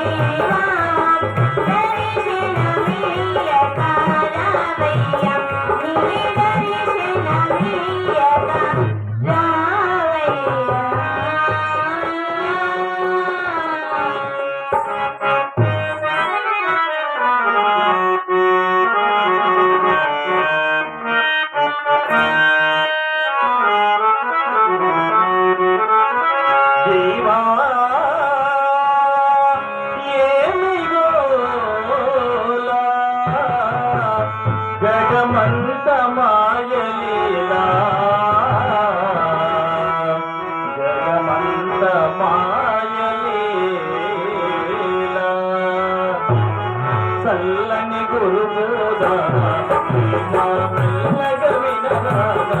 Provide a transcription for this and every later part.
దేవా చల్లని గురుబోధ మా మెల్లగ వినరాదా?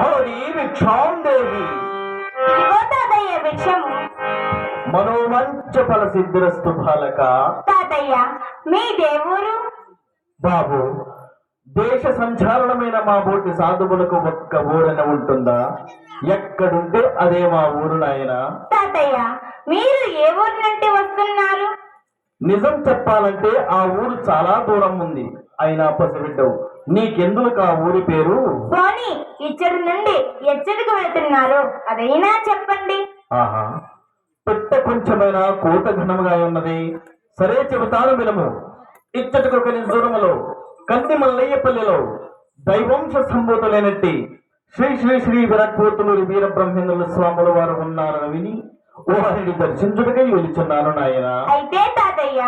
భవదీ భిక్షాం తాతయ్య విషము మనోమంచ ఫల సిద్ధిరస్తు బాలక. తాతయ్య మీ దేవురు బాబు దేశ సంచాలనమైన మా బోటి సాధువులకు ఒక్క ఊరన ఉంటుందా? ఎక్కడుంటే అదే మా ఊరు నాయన. తాతయ్య మీరు ఏ ఊరు నుండి వస్తున్నారు? నిజం చెప్పాలంటే ఆ ఊరు చాలా దూరం ఉంది. అయినా పసిబిడ్డవు. నీకెందుకు ఆ ఊరి పేరు? పోనీ ఇచ్చడి నుండి ఎచ్చడికి వెళ్తున్నారు. అదైనా చెప్పండి. ఆహా పెట్ట కొంచెమైనా కోత ఘనముగా ఉన్నది. సరే చెబుతాను వినము. ఇచ్చటకు ఒక దూరములో కంది మల్లయ్యపల్లిలో దైవంశ సంభూతులైనట్టి శ్రీ శ్రీ శ్రీ విరాట్పోతులూరి వీర బ్రహ్మేంద్రుల స్వాముల వారు ఉన్నారని విని వారిని దర్శించుటకై వెలుచున్నాను నాయన. అయితే తాతయ్య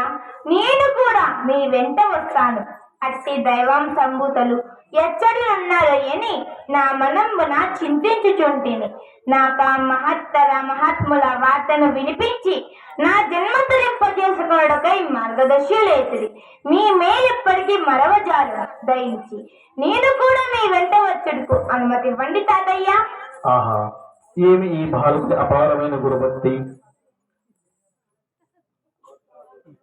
నేను కూడా మీ వెంట వస్తాను. అట్టి దైవం సంభూతలు ఎచ్చడి ఉన్నారయ్యని నా మనంబున చింతించుచుంటిని. నాక మహత్తర మహాత్ముల వార్తను వినిపించి నా జన్మ తరింపజేసుకోవడకై మార్గదర్శులేసిరి మీ మేలెప్పటికీ మరవజాలు దయించి. నేను కూడా మీ వెంట వచ్చుడుకు అనుమతి ఇవ్వండి తాతయ్య. ఆహా. ఏమి ఈ భారతి అపారమైన గురుభక్తి?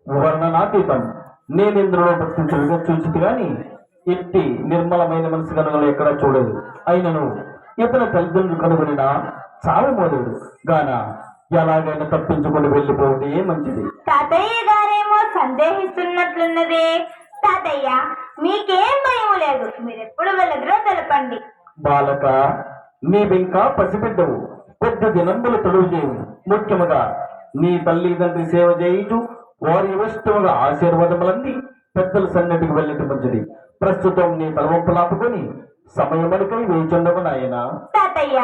వర్ణనాతీతం. నేనింద్రులో భక్తి చూడ చూసి గాని ఎట్టి నిర్మలమైన మనసు కనుగలు ఎక్కడా చూడదు అయినను ఇతని తల్లిదండ్రులు కనుగొనిన చావు మొదలు గాన ఎలాగైనా తప్పించుకొని వెళ్ళిపోవటే మంచిది? తాతయ్య గారేమో సందేహిస్తున్నట్లున్నదే. తాతయ్య మీకేం భయం లేదు. మీరు ఎప్పుడు వెళ్ళదురో తెలపండి. బాలక నీవింకా పసిబిడ్డవు. పెద్ద దినంబులు తొలుగు చేయవు. ముఖ్యముగా నీ తల్లిదండ్రి సేవ చేయుచు వారి ఇష్టముగా ఆశీర్వాదములంది పెద్దల సన్నిధికి వెళ్ళటం మంచిది ప్రస్తుతం నీ తలవంపులాపుకొని సమయమనికై వేచుండవు నాయనా. తాతయ్య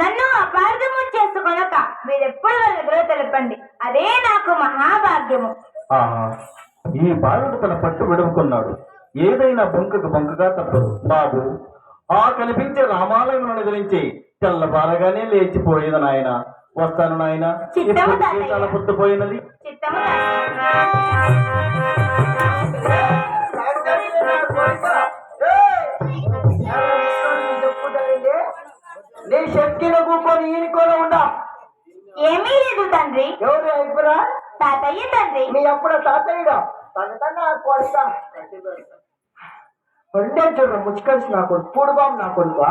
నన్ను అపార్థము చేసుకొనక మీరెప్పుడు వెళ్ళదురో తెలపండి. అదే నాకు మహాభాగ్యము. ఆహా ఈ బాలుడు తన పట్టు విడుపుకున్నాడు ఏదైనా బొంకకు బొంకగా తప్పదు. బాబు ఆ కనిపించే రామాలయం గురించి తెల్లబారగానే లేచిపోయేది నాయన. వస్తాను నాయన. చిత్తము ఇప్పుడు. నీ శక్తిలో కూకొని ఈయనకోనే ఉండా ఏమీ లేదు తండ్రి. ఎవరు అయిపోరా తాతయ్య తండ్రి. మీ అప్పుడు తాతయ్యడా? తన తన కొడుక రెండే చూడు ముచ్చుకలిసి నా కొడుకు పూడుబాబు నా కొడుకు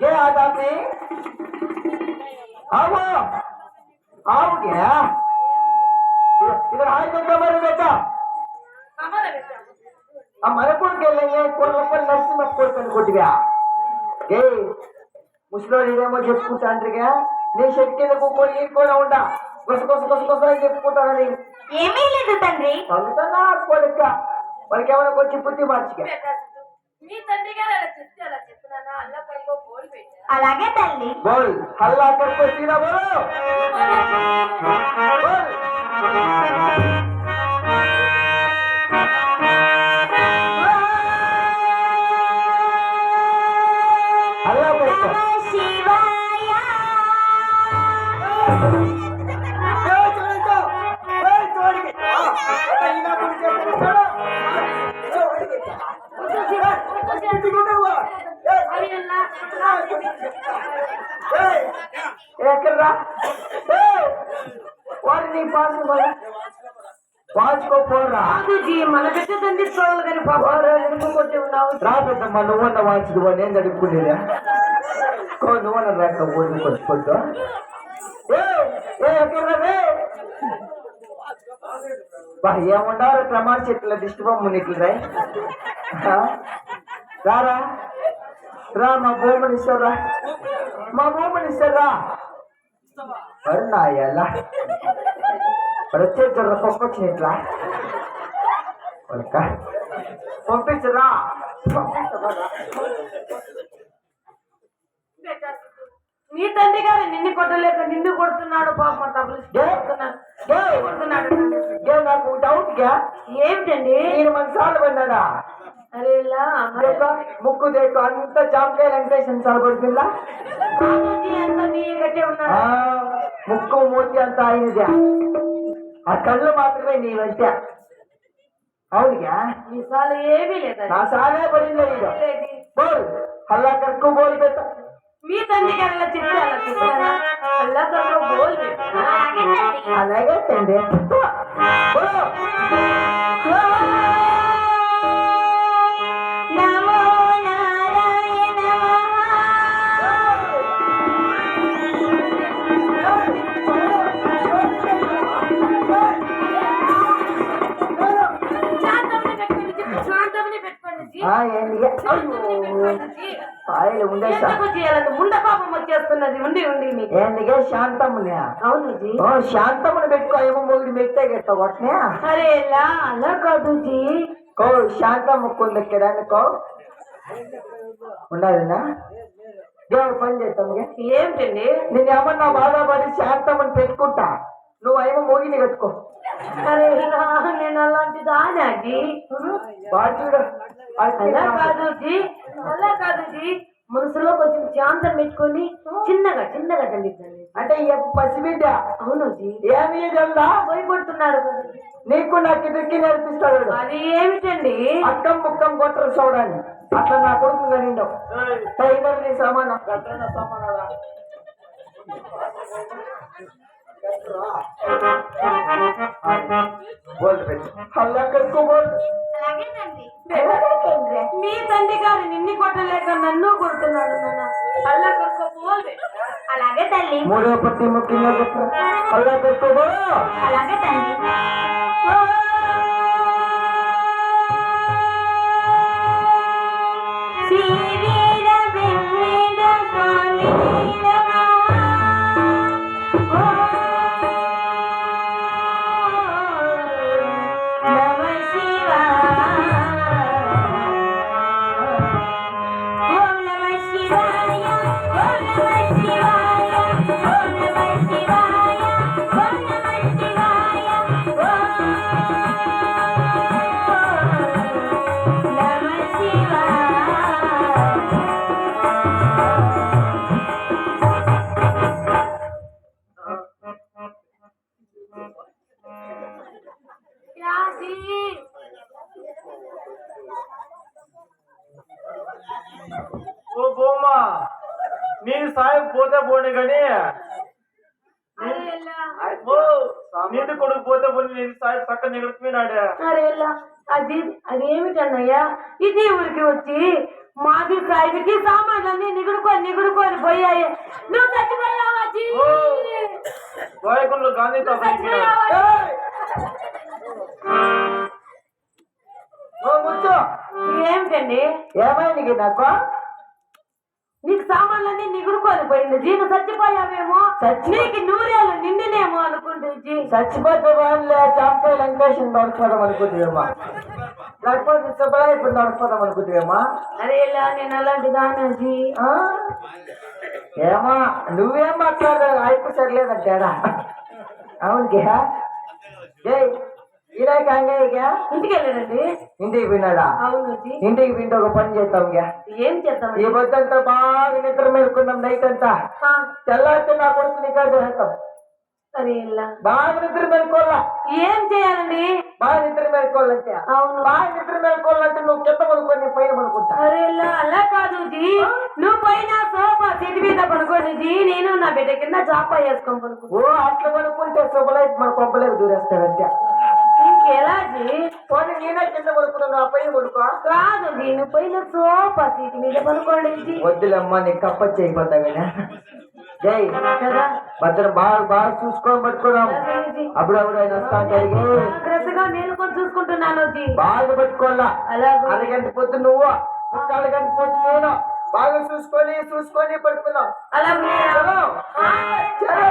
ఏ ఆదాన్ని ఆవు. ఆవుగే ఇక్కడ హాయిగా మరి మన కొడుకు వెళ్ళే కొడుకు నరసింహ కొడుకు కొద్దిగా ఏ ముసలోడు ఇదేమో చెప్పుకుంటాండ్రిగా? నీ శక్తి కూకొని ఈడుకొని ఉండా కొస కొస కొస కొస అని చెప్పుకుంటానని ఏమీ లేదు తండ్రి. అందుకన్నా కొడుక. వాళ్ళకి ఏమైనా కొంచెం బుద్ధి మార్చిగా. మీ తండ్రి గారు అలా చెప్తే అలా చెప్తున్నానా అల్ల పైగో బోల్ పెట్టా అలాగే తల్లి. బోల్. హల్లా కర్కో సీనా బోలో. బోల్. హల్లా పాసు వాచుకోపోరా. మన బిడ్డ తండ్రి చూడాలి కానీ వాడు ఎందుకు కొట్టి ఉన్నావు? రా పెద్దమ్మ నువ్వన్న వాచుడు వాడు నేను అడుగుకునేదా కో నువ్వన్న రాక ఊరిని కొట్టి కొట్టు ఏ రే బా ఏముండారు ప్రమాణ చెట్ల దిష్టి బొమ్మ నీకు రా. రారా? రా మా భూమిని ఇస్తారా? మా భూమిని ఇస్తారా? నా ఎలా ప్రత్యేక పంపించినట్లా పంపించరా మీ తండ్రి గారు నిన్ను కొట్టలేక నిన్ను కొడుతున్నాడు పాప కొడుతున్నాడు. నాకు డౌట్గా. ఏమిటండి? నేను మన సార్లు ముక్కు దేకు అంత జామకాయ వెంకటేశ్వర సార్ పడుతుందా బాబూజీ అంతా నీ గట్టే ఆ, ఉన్నాడు ముక్కు మూతి అంత ఆయనదే. ఆ కళ్ళు మాత్రమే నీ వెంట. అవునుగా? మీ సాలు ఏమీ లేదండి నా సాలే పడింది. లేదు. బోల్ హల్లా కక్కు బోల్ పెట్ట మీ తండ్రి గారు చెప్తారా అల్లా తక్కువ బోల్ అలాగే తండ్రి. పాయలు ఉండే ఎందుకు చేయాలని ముండ కోపం వచ్చేస్తున్నది. ఉండి ఉండి ఏందిగా శాంతమునే. అవును ఓ శాంతముని పెట్టుకో ఏమో మొగుడు మెత్తే గెట్ట కొట్టనే అరే ఎలా అలా కాదు జీ. కో శాంతం ముక్కుంది ఇక్కడ అనుకో ఉండాలినా దేవుడు పని చేస్తాముగా ఏమిటండి నేను ఏమన్నా బాధపడి శాంతమని పెట్టుకుంటా? నువ్వు ఏమో మోగిని కట్టుకో. అరే నేను అలాంటి దానా జీ? వాడు చూడు. అలా కాదు జీ. అలా కాదు జీ. మనసులో కొంచెం శాంతం పెట్టుకొని చిన్నగా చిన్నగా దండించండి అంటే పసిబిడ్డ అవును ఏమి ఇదంతా భయపడుతున్నాడు నీకు నాకు దిక్కి నేర్పిస్తాడు. అది ఏమిటండి? అక్కం ముక్కం కొట్టరు చూడాలి అట్లా నా కొడుకు నిండు టైగర్ నీ సమానం. సమానడా? మీ తండ్రి గారు నిన్ను కొట్టలేక నన్ను కొడుతున్నాడు నాన్న. అలాగే తల్లి. మూడో పట్టి సాయం పోతే పోనీ కానీ నీది కొడుకు పోతే పోనీ నీది సాయం అరే ఎల్లా అది అది ఏమిటన్నయ్యా? ఇది ఊరికి వచ్చి మాది సాయికి సామాన్లన్నీ నిగుడుకొని నిగుడుకొని పోయాయి. నువ్వు చచ్చిపోయావా గాంధీ ఏమిటండి? ఏమైంది నాకు నీకు సామాన్లన్నీ నిగుడుకొని పోయింది. జీ నువ్వు చచ్చిపోయావేమో నీకు నూరేళ్ళు నిండినేమో అనుకుంటే జీ. చచ్చిపోతే వాళ్ళే చాపకాయ లంకేషన్ నడుచుకోవడం అనుకుంటున్నామా లేకపోతే చెప్పలే ఇప్పుడు నడుచుకోవడం అనుకుంటున్నామా అరే ఇలా నేను అలాంటి దానా జీ? ఏమా నువ్వేం మాట్లాడదు అయిపో సరిలేదంటాడా అవును జై ఇలా కాంగయ్యగా ఇంటికి వెళ్ళారండి ఇంటికి విన్నాడా అవును ఇంటికి వింటే ఒక పని చేస్తాం గా ఏం చేద్దాం ఈ పొద్దంతా బాగా నిద్ర మేలుకున్నాం నైట్ అంతా. తెల్లారితే నా కొడుకు నికా చేస్తాం. సరే బాగా నిద్ర మేలుకోవాలా? ఏం చేయాలండి? బాగా నిద్ర మేలుకోవాలంటే? అవును. బాగా నిద్ర మేలుకోవాలంటే నువ్వు కింద పడుకొని నేను పైన పడుకుంటా. అరే అలా కాదు జీ నువ్వు పైన సోఫా సీట్ మీద జీ నేను నా బిడ్డ కింద చాప వేసుకొని పడుకో ఓ అట్లా పడుకుంటే శుభలైతే మన కొబ్బలేక దూరేస్తాడంతే. ఇంకెలా జీ పోనీ నేనే కింద పడుకున్నాను నా పైన పడుకో. కాదు నువ్వు పైన సోఫా సీట్ మీద పడుకోండి. వద్దులమ్మా నీకు కప్పచ్చి అయిపోతా కదా? జై భద్రం బాగా బాగా చూసుకొని పట్టుకున్నాం అప్పుడప్పుడు ఆయన వస్తా జాగ్రత్తగా నేను కూడా చూసుకుంటున్నాను బాగా పట్టుకోవాలా? అలాగే. అరగంట పొద్దు నువ్వు ముక్కాలు గంట పొద్దు నేను. బాగా చూసుకొని చూసుకొని పడుకున్నాం. చలో. చలో.